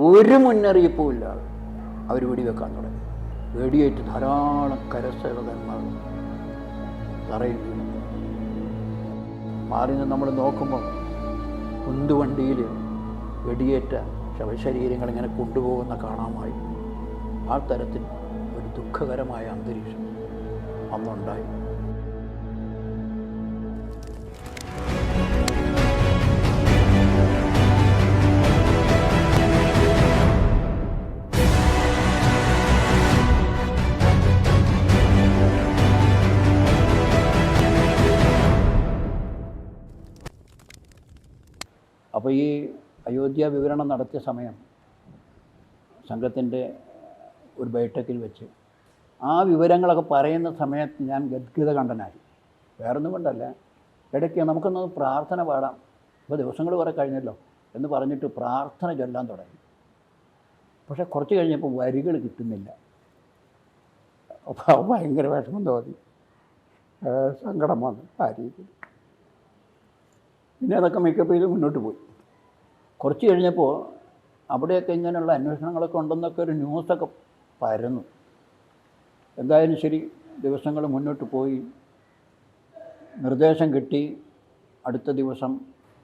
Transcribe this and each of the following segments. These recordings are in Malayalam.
ഒരു മുന്നറിയിപ്പും ഇല്ലാതെ അവർ വെടിവെക്കാൻ തുടങ്ങി. വെടിയേറ്റ് ധാരാളം കരസേവകന്മാർ തറയിൽ വീണു. മാറി നമ്മൾ നോക്കുമ്പോൾ കുന്തുവണ്ടിയിൽ വെടിയേറ്റ ശവശരീരങ്ങൾ ഇങ്ങനെ കൊണ്ടുപോകുന്ന കാണാമായി. ആ തരത്തിൽ ഒരു ദുഃഖകരമായ അന്തരീക്ഷം അന്നുണ്ടായി. അപ്പോൾ ഈ അയോധ്യ വിവരണം നടത്തിയ സമയം സംഘത്തിന്റെ ഒരു ബൈഠക്കിൽ വെച്ച് ആ വിവരങ്ങളൊക്കെ പറയുന്ന സമയത്ത് ഞാൻ ഗദ്ഗത കണ്ടനായി വേറൊന്നും കൊണ്ടല്ല. ഇടയ്ക്ക് നമുക്കൊന്ന് പ്രാർത്ഥന പാടാം. ഇപ്പോൾ ദിവസങ്ങൾ കുറെ കഴിഞ്ഞല്ലോ എന്ന് പറഞ്ഞിട്ട് പ്രാർത്ഥന ചൊല്ലാൻ തുടങ്ങി. പക്ഷേ കുറച്ച് കഴിഞ്ഞപ്പോൾ വരികൾ കിട്ടുന്നില്ല. അപ്പോൾ ഭയങ്കര വിഷമം തോന്നി. സങ്കടം വന്നു ആ രീതിയിൽ. പിന്നെ അതൊക്കെ മേക്കപ്പ് ചെയ്ത് മുന്നോട്ട് പോയി. കുറച്ച് കഴിഞ്ഞപ്പോൾ അവിടെയൊക്കെ ഇങ്ങനെയുള്ള അന്വേഷണങ്ങളൊക്കെ ഉണ്ടെന്നൊക്കെ ഒരു ന്യൂസൊക്കെ പരന്നു. എന്തായാലും ശരി ദിവസങ്ങൾ മുന്നോട്ട് പോയി. നിർദ്ദേശം കിട്ടി. അടുത്ത ദിവസം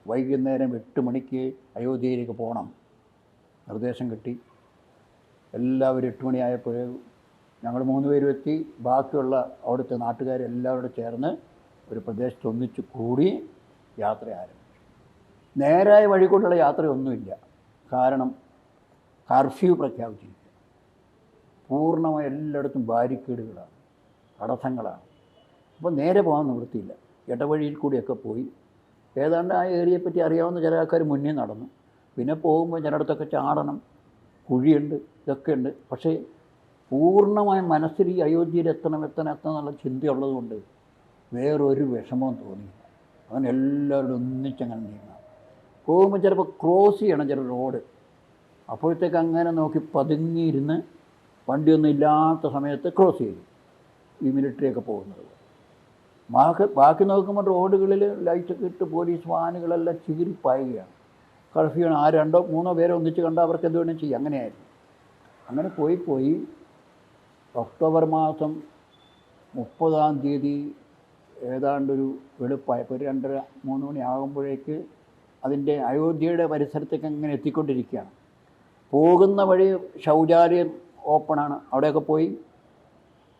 വൈകുന്നേരം എട്ട് മണിക്ക് അയോധ്യയിലേക്ക് പോകണം. നിർദ്ദേശം കിട്ടി. എല്ലാവരും എട്ട് മണിയായപ്പോൾ ഞങ്ങൾ മൂന്ന് പേരും എത്തി. ബാക്കിയുള്ള അവിടുത്തെ നാട്ടുകാരെല്ലാവരും കൂടെ ചേർന്ന് ഒരു പ്രദേശത്ത് ഒന്നിച്ച് കൂടി യാത്ര ആരംഭിച്ചു. നേരായ വഴി കൊണ്ടുള്ള യാത്രയൊന്നുമില്ല. കാരണം കർഫ്യൂ പ്രഖ്യാപിച്ചിരിക്കുക. പൂർണമായി എല്ലായിടത്തും ബാരിക്കേഡുകളാണ് തടസ്സങ്ങളാണ്. അപ്പോൾ നേരെ പോകാൻ നിവൃത്തിയില്ല. ഇടവഴിയിൽ കൂടിയൊക്കെ പോയി. ഏതാണ്ട് ആ ഏരിയയെപ്പറ്റി അറിയാവുന്ന ചില ആൾക്കാർ മുന്നേ നടന്നു. പിന്നെ പോകുമ്പോൾ ചിലയിടത്തൊക്കെ ചാടണം കുഴിയുണ്ട് ഇതൊക്കെ ഉണ്ട് പക്ഷേ പൂർണമായും മനസ്സിൽ ഈ അയോധ്യയിൽ എത്തണം എത്തണം എത്തണം എന്നുള്ള ചിന്തയുള്ളതുകൊണ്ട് വേറൊരു വിഷമവും തോന്നിയില്ല. അങ്ങനെ എല്ലാവരും ഒന്നിച്ചങ്ങനെ നീങ്ങാം പോകുമ്പോൾ ചിലപ്പോൾ ക്രോസ് ചെയ്യണം ചില റോഡ് അപ്പോഴത്തേക്ക് അങ്ങനെ നോക്കി പതുങ്ങിയിരുന്ന് വണ്ടിയൊന്നും ഇല്ലാത്ത സമയത്ത് ക്രോസ് ചെയ്തു. ഈ മിലിറ്ററിയൊക്കെ പോകുന്നത്. ബാക്കി ബാക്കി നോക്കുമ്പോൾ റോഡുകളിൽ ലൈറ്റൊക്കെ ഇട്ട് പോലീസ് വാനുകളെല്ലാം ചീറിപ്പായുകയാണ് കർഫ്യൂ ആ രണ്ടോ മൂന്നോ പേരെ ഒന്നിച്ച് കണ്ടാൽ അവർക്ക് എന്ത് വേണമെങ്കിലും ചെയ്യാം. അങ്ങനെയായിരുന്നു. അങ്ങനെ പോയി പോയി ഒക്ടോബർ മാസം മുപ്പതാം തീയതി ഏതാണ്ടൊരു വെളുപ്പായപ്പോൾ ഒരു രണ്ടര മൂന്ന് മണി ആകുമ്പോഴേക്ക് അതിന്റെ അയോധ്യയുടെ പരിസരത്തേക്ക് അങ്ങനെ എത്തിക്കൊണ്ടിരിക്കുകയാണ്. പോകുന്ന വഴി ശൗചാലയം ഓപ്പണാണ്. അവിടെയൊക്കെ പോയി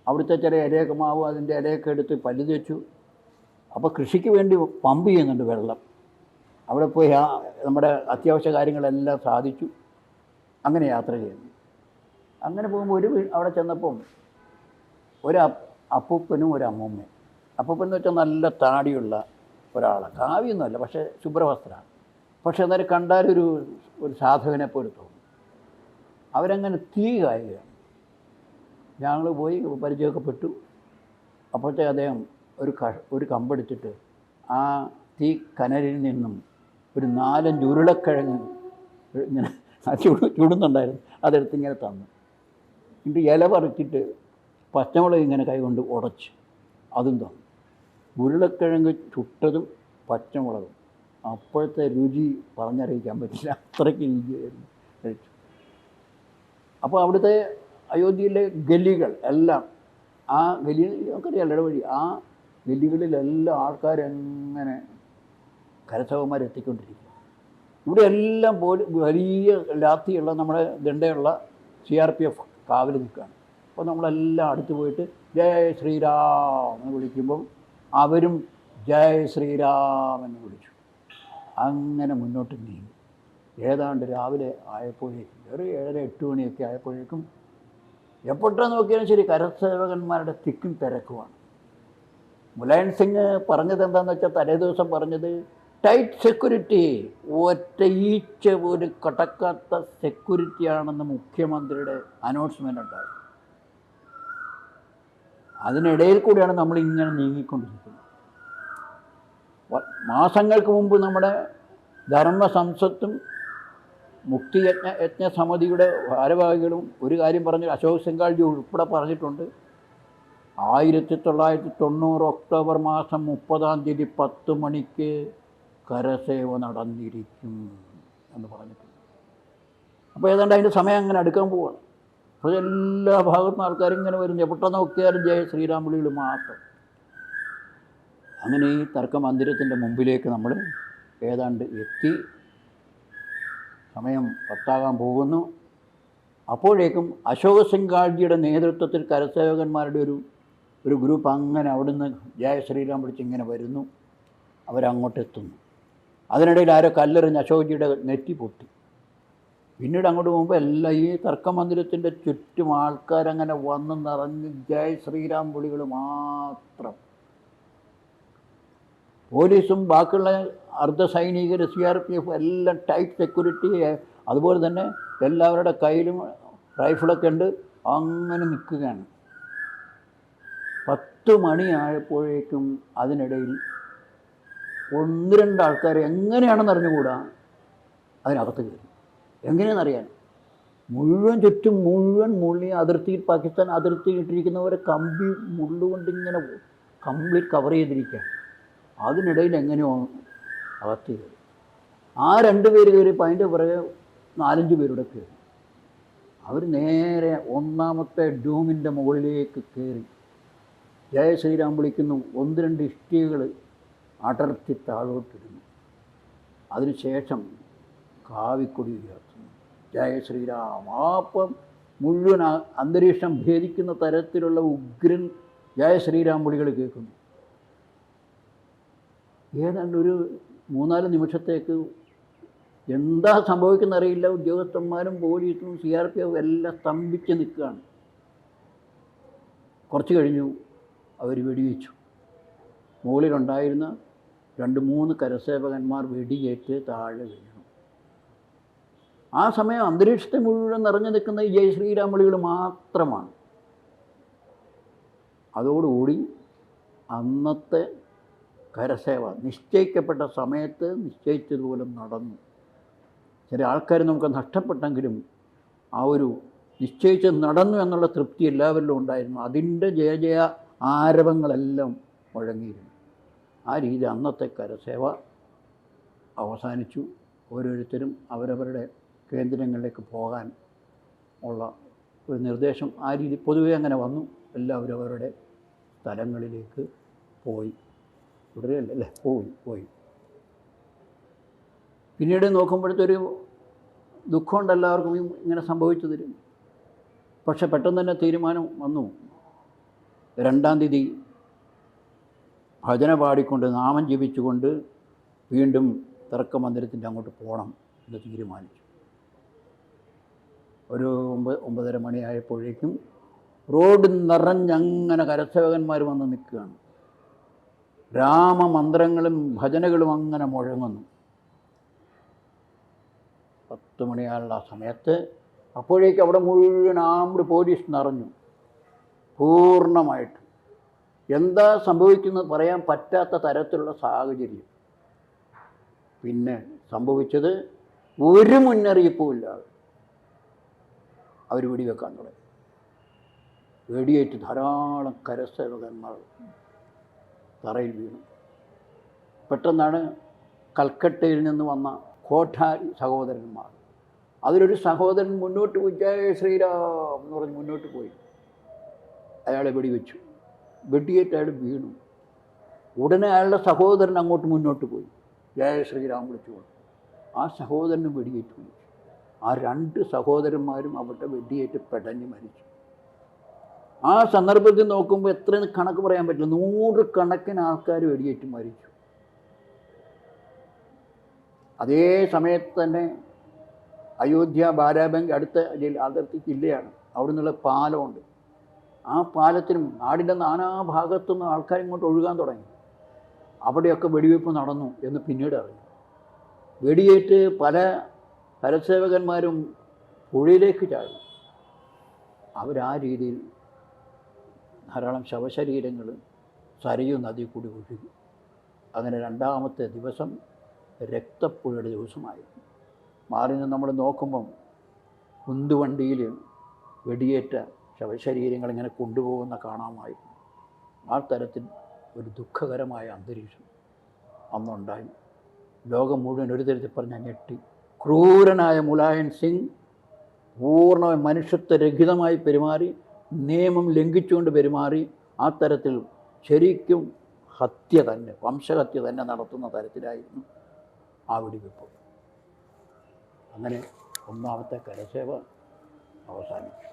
അവിടുത്തെ ചില ഇലയൊക്കെ മാവ് അതിന്റെ ഇലയൊക്കെ എടുത്ത് പല്ല് വെച്ചു അപ്പോൾ കൃഷിക്ക് വേണ്ടി പമ്പ് ചെയ്യുന്നുണ്ട് വെള്ളം. അവിടെ പോയി ആ നമ്മുടെ അത്യാവശ്യ കാര്യങ്ങളെല്ലാം സാധിച്ചു. അങ്ങനെ യാത്ര ചെയ്യുന്നു. അങ്ങനെ പോകുമ്പോൾ ഒരു അവിടെ ചെന്നപ്പം ഒരു അപ്പൂപ്പനും ഒരു അമ്മൂമ്മയും. അപ്പൂപ്പൻ എന്ന് വെച്ചാൽ നല്ല താടിയുള്ള ഒരാളാണ്. കാവ്യൊന്നുമല്ല പക്ഷേ ശുഭ്രവസ്ത്രമാണ് പക്ഷെ അന്നേരം കണ്ടാലൊരു ഒരു സാധകനെ പോലെ തോന്നും. അവരങ്ങനെ തീ കായുകയാണ്. ഞങ്ങൾ പോയി പരിചയപ്പെട്ടു പെട്ടു. അപ്പോഴത്തെ അദ്ദേഹം ഒരു ക ഒരു കമ്പെടുത്തിട്ട് ആ തീ കനലിൽ നിന്നും ഒരു നാലഞ്ച് ഉരുളക്കിഴങ്ങ് ഇങ്ങനെ ചൂട് ചൂടുന്നുണ്ടായിരുന്നു. അതെടുത്ത് ഇങ്ങനെ തന്നു. എന്നിട്ട് ഇല പറിച്ചിട്ട് പച്ചമുളക് ഇങ്ങനെ കൈകൊണ്ട് ഉടച്ച് അതും തന്നു. ഉരുളക്കിഴങ്ങ് ചുട്ടതും പച്ചമുളകും. അപ്പോഴത്തെ രുചി പറഞ്ഞറിയിക്കാൻ പറ്റില്ല. അത്രയ്ക്ക് രുചിയായിരുന്നു കഴിച്ചു. അപ്പോൾ അവിടുത്തെ അയോധ്യയിലെ ഗലികൾ എല്ലാം ആ ഗലി നമുക്കറിയാം ഇടവഴി ആ ഗലികളിലെല്ലാം ആൾക്കാരെങ്ങനെ കരസവന്മാരെത്തിക്കൊണ്ടിരിക്കുക ഇവിടെ എല്ലാം പോലും വലിയ ലാത്തിയുള്ള നമ്മുടെ ദണ്ഡയുള്ള സി ആർ പി എഫ് കാവൽ നിൽക്കുകയാണ്. അപ്പോൾ നമ്മളെല്ലാം അടുത്ത് പോയിട്ട് ജയ ശ്രീരാം എന്ന് വിളിക്കുമ്പം അവരും ജയ ശ്രീരാം എന്ന് വിളിച്ചു. അങ്ങനെ മുന്നോട്ട് നീങ്ങി. ഏതാണ്ട് രാവിലെ ആയപ്പോഴേക്കും ഒരു ഏഴര എട്ട് മണിയൊക്കെ ആയപ്പോഴേക്കും എപ്പോഴാ നോക്കിയാലും ശരി കരസേവകന്മാരുടെ തിക്കും തിരക്കുമാണ്. മുലായൻ സിംഗ് പറഞ്ഞത് എന്താണെന്ന് വെച്ചാൽ തലേ ദിവസം പറഞ്ഞത് ടൈറ്റ് സെക്യൂരിറ്റി ഒറ്റ ഈച്ച ഒരു കടക്കാത്ത സെക്യൂരിറ്റിയാണെന്ന് മുഖ്യമന്ത്രിയുടെ അനൗൺസ്മെന്റ് ഉണ്ടായി. അതിനിടയിൽ കൂടിയാണ് നമ്മൾ ഇങ്ങനെ നീങ്ങിക്കൊണ്ടിരിക്കുന്നത്. മാസങ്ങൾക്ക് മുമ്പ് നമ്മുടെ ധർമ്മ സംസത്തും മുക്തിയജ്ഞ യജ്ഞ സമിതിയുടെ ഭാരവാഹികളും ഒരു കാര്യം പറഞ്ഞു. അശോക് സിംഗാൾജി ഉൾപ്പെടെ പറഞ്ഞിട്ടുണ്ട്. ആയിരത്തി തൊള്ളായിരത്തി തൊണ്ണൂറ് ഒക്ടോബർ മാസം മുപ്പതാം തീയതി പത്ത് മണിക്ക് കരസേവ നടന്നിരിക്കും എന്ന് പറഞ്ഞിട്ടുണ്ട്. അപ്പോൾ ഏതാണ്ട് അതിന്റെ സമയം അങ്ങനെ അടുക്കാൻ പോവുകയാണ് അപ്പോൾ എല്ലാ ഭാഗത്തും ആൾക്കാരും ഇങ്ങനെ വരുന്നത് എവിടെ നോക്കിയാലും ജയ ശ്രീരാം വിളികൾ മാത്രം. അങ്ങനെ ഈ തർക്ക മന്ദിരത്തിന്റെ മുമ്പിലേക്ക് നമ്മൾ ഏതാണ്ട് എത്തി. സമയം പത്താകാൻ പോകുന്നു. അപ്പോഴേക്കും അശോക് സിംഗാൾജിയുടെ നേതൃത്വത്തിൽ കരസേവകന്മാരുടെ ഒരു ഒരു ഗ്രൂപ്പ് അങ്ങനെ അവിടുന്ന് ജയ ശ്രീരാം വിളിച്ച് ഇങ്ങനെ വരുന്നു. അവരങ്ങോട്ടെത്തുന്നു. അതിനിടയിൽ ആരോ കല്ലെറിഞ്ഞ് അശോക്ജിയുടെ നെറ്റി പൊട്ടി. പിന്നീട് അങ്ങോട്ട് പോകുമ്പോൾ എല്ലാം ഈ തർക്കമന്ദിരത്തിന്റെ ചുറ്റും ആൾക്കാരങ്ങനെ വന്ന് നിറഞ്ഞ് ജയ് ശ്രീരാം വിളികൾ മാത്രം. പോലീസും ബാക്കിയുള്ള അർദ്ധ സൈനികർ സി ആർ പി എഫ് എല്ലാം ടൈറ്റ് സെക്യൂരിറ്റി അതുപോലെ തന്നെ എല്ലാവരുടെ കയ്യിലും റൈഫിളൊക്കെ ഉണ്ട്. അങ്ങനെ നിൽക്കുകയാണ്. പത്ത് മണിയായപ്പോഴേക്കും അതിനിടയിൽ ഒന്ന് രണ്ട് ആൾക്കാർ എങ്ങനെയാണെന്ന് അറിഞ്ഞുകൂടാ? അതിനകത്ത് കയറി. എങ്ങനെയാണെന്നറിയാൻ? മുഴുവൻ ചുറ്റും മുഴുവൻ മുള്ളി അതിർത്തിയിൽ പാകിസ്ഥാൻ അതിർത്തിയിൽ ഇട്ടിരിക്കുന്നവരെ കമ്പി മുള്ളുകൊണ്ട് ഇങ്ങനെ കംപ്ലീറ്റ് കവർ ചെയ്തിരിക്കുകയാണ്. അതിനിടയിൽ എങ്ങനെയോ അകത്ത് കയറി ആ രണ്ട് പേര് കയറിയപ്പോൾ അതിന്റെ പുറകെ നാലഞ്ച് പേരുടെ കയറി. അവർ നേരെ ഒന്നാമത്തെ ഡൂമിന്റെ മുകളിലേക്ക് കയറി. ജയ ശ്രീരാം വിളിക്കുന്നു ഒന്ന് രണ്ട് ഇഷ്ടികകൾ അടർത്തി താഴോട്ടിരുന്നു അതിനുശേഷം കാവിക്കൊടി ഉയർത്തുന്നു. ജയ ശ്രീരാം ആപ്പം മുഴുവൻ അന്തരീക്ഷം ഭേദിക്കുന്ന തരത്തിലുള്ള ഉഗ്രൻ ജയ ശ്രീരാം വിളികൾ കേൾക്കുന്നു. ഏതാണ്ട് ഒരു മൂന്നാൽ നിമിഷത്തേക്ക് എന്താ സംഭവിക്കുന്ന അറിയില്ല ഉദ്യോഗസ്ഥന്മാരും പോലീസും സി ആർ പി എഫ് എല്ലാം സ്തംഭിച്ച് നിൽക്കുകയാണ്. കുറച്ച് കഴിഞ്ഞു അവർ വെടിവെച്ചു. മുകളിലുണ്ടായിരുന്ന രണ്ട് മൂന്ന് കരസേവകന്മാർ വെടിയേറ്റ് താഴെ വീണു. ആ സമയം അന്തരീക്ഷത്തെ മുഴുവൻ നിറഞ്ഞു നിൽക്കുന്ന ഈ ജയ് ശ്രീരാമളികൾ മാത്രമാണ്. അതോടുകൂടി അന്നത്തെ കരസേവ. നിശ്ചയിക്കപ്പെട്ട സമയത്ത് നിശ്ചയിച്ചതുപോലെ നടന്നു. ചില ആൾക്കാർ നമുക്ക് നഷ്ടപ്പെട്ടെങ്കിലും ആ ഒരു നിശ്ചയിച്ച് നടന്നു എന്നുള്ള തൃപ്തി എല്ലാവരിലും ഉണ്ടായിരുന്നു. അതിന്റെ ജയ ജയ ആരവങ്ങളെല്ലാം മുഴങ്ങിയിരുന്നു. ആ രീതി അന്നത്തെ കരസേവ അവസാനിച്ചു. ഓരോരുത്തരും അവരവരുടെ കേന്ദ്രങ്ങളിലേക്ക് പോകാൻ ഉള്ള ഒരു നിർദ്ദേശം ആ രീതി പൊതുവെ അങ്ങനെ വന്നു. എല്ലാവരും അവരുടെ സ്ഥലങ്ങളിലേക്ക് പോയി. തുടരുകയല്ലേ അല്ലേ പോയി പോയി. പിന്നീട് നോക്കുമ്പോഴത്തൊരു ദുഃഖമുണ്ട് എല്ലാവർക്കും ഇങ്ങനെ സംഭവിച്ചു തരും പക്ഷെ പെട്ടെന്ന് തന്നെ തീരുമാനം വന്നു. രണ്ടാം തീയതി ഭജന പാടിക്കൊണ്ട് നാമം ജപിച്ചുകൊണ്ട് വീണ്ടും തർക്ക മന്ദിരത്തിന്റെ അങ്ങോട്ട് പോകണം എന്ന് തീരുമാനിച്ചു. ഒരു ഒമ്പത് ഒമ്പതര മണിയായപ്പോഴേക്കും റോഡ് നിറഞ്ഞങ്ങനെ കരസേവകന്മാർ വന്ന് നിൽക്കുകയാണ്. രാമമന്ത്രങ്ങളും ഭജനകളും അങ്ങനെ മുഴങ്ങുന്നു. പത്ത് മണിയാനുള്ള സമയത്ത് അപ്പോഴേക്ക് അവിടെ മുഴുവൻ ആംഡ് പോലീസ് നിറഞ്ഞു. പൂർണമായിട്ട്. എന്താ സംഭവിക്കുന്നത് പറയാൻ പറ്റാത്ത തരത്തിലുള്ള സാഹചര്യം. പിന്നെ സംഭവിച്ചത് ഒരു മുന്നറിയിപ്പുമില്ലാതെ അവർ വെടിവെക്കാൻ തുടങ്ങി. വെടിയേറ്റ് ധാരാളം കരസേവകന്മാർ. തറയിൽ വീണു. പെട്ടെന്നാണ് കൽക്കട്ടയിൽ നിന്ന് വന്ന കോഠാരി സഹോദരന്മാർ. അതിലൊരു സഹോദരൻ മുന്നോട്ട് പോയി ജയ ശ്രീരാം എന്ന് പറഞ്ഞ് മുന്നോട്ട് പോയി. അയാളെ വെടിവെച്ചു. വെടിയേറ്റ് അയാൾ വീണു. ഉടനെ അയാളുടെ സഹോദരൻ അങ്ങോട്ട് മുന്നോട്ട് പോയി. ജയ ശ്രീരാം വിളിച്ചുകൊണ്ട് ആ സഹോദരനും വെടിയേറ്റ് മരിച്ചു. ആ രണ്ട് സഹോദരന്മാരും അവിടെ വെടിയേറ്റ് പെടഞ്ഞ് മരിച്ചു. ആ സന്ദർഭത്തിൽ നോക്കുമ്പോൾ എത്ര കണക്ക് പറയാൻ പറ്റില്ല. നൂറ് കണക്കിന് ആൾക്കാർ വെടിയേറ്റ് മരിച്ചു. അതേ സമയത്ത് തന്നെ അയോധ്യ ബാരാബങ്ക് അടുത്ത അതിർത്തി ജില്ലയാണ്. അവിടെ നിന്നുള്ള പാലമുണ്ട്. ആ പാലത്തിനും നാടിന്റെ നാനാഭാഗത്തുനിന്ന് ആൾക്കാർ ഇങ്ങോട്ട് ഒഴുകാൻ തുടങ്ങി. അവിടെയൊക്കെ വെടിവെപ്പ് നടന്നു എന്ന് പിന്നീട് അറിഞ്ഞു വെടിയേറ്റ് പല കരസേവകന്മാരും പുഴയിലേക്ക് ചാടി. അവരാ രീതിയിൽ ധാരാളം ശവശരീരങ്ങൾ സരയു നദി കൂടി ഒഴുകി. അങ്ങനെ രണ്ടാമത്തെ ദിവസം രക്തപ്പുഴയുടെ ദിവസമായിരുന്നു. മാറി നിന്ന് നമ്മൾ നോക്കുമ്പം കുന്തുവണ്ടിയിൽ വെടിയേറ്റ ശവശരീരങ്ങൾ ഇങ്ങനെ കൊണ്ടുപോകുന്ന കാണാമായിരുന്നു. ആ തരത്തിൽ ഒരു ദുഃഖകരമായ അന്തരീക്ഷം അന്നുണ്ടായി. ലോകം മുഴുവൻ ഒരു തരത്തിൽ പറഞ്ഞ ഞെട്ടി. ക്രൂരനായ മുലായൻ സിംഗ് പൂർണമായി മനുഷ്യത്വരഹിതമായി പെരുമാറി നിയമം ലംഘിച്ചുകൊണ്ട് പെരുമാറി ആ തരത്തിൽ ശരിക്കും ഹത്യ തന്നെ വംശഹത്യ തന്നെ നടത്തുന്ന തരത്തിലായിരുന്നു ആ വെടിവെപ്പ്. അങ്ങനെ ഒന്നാമത്തെ കരസേവ അവസാനിച്ചു.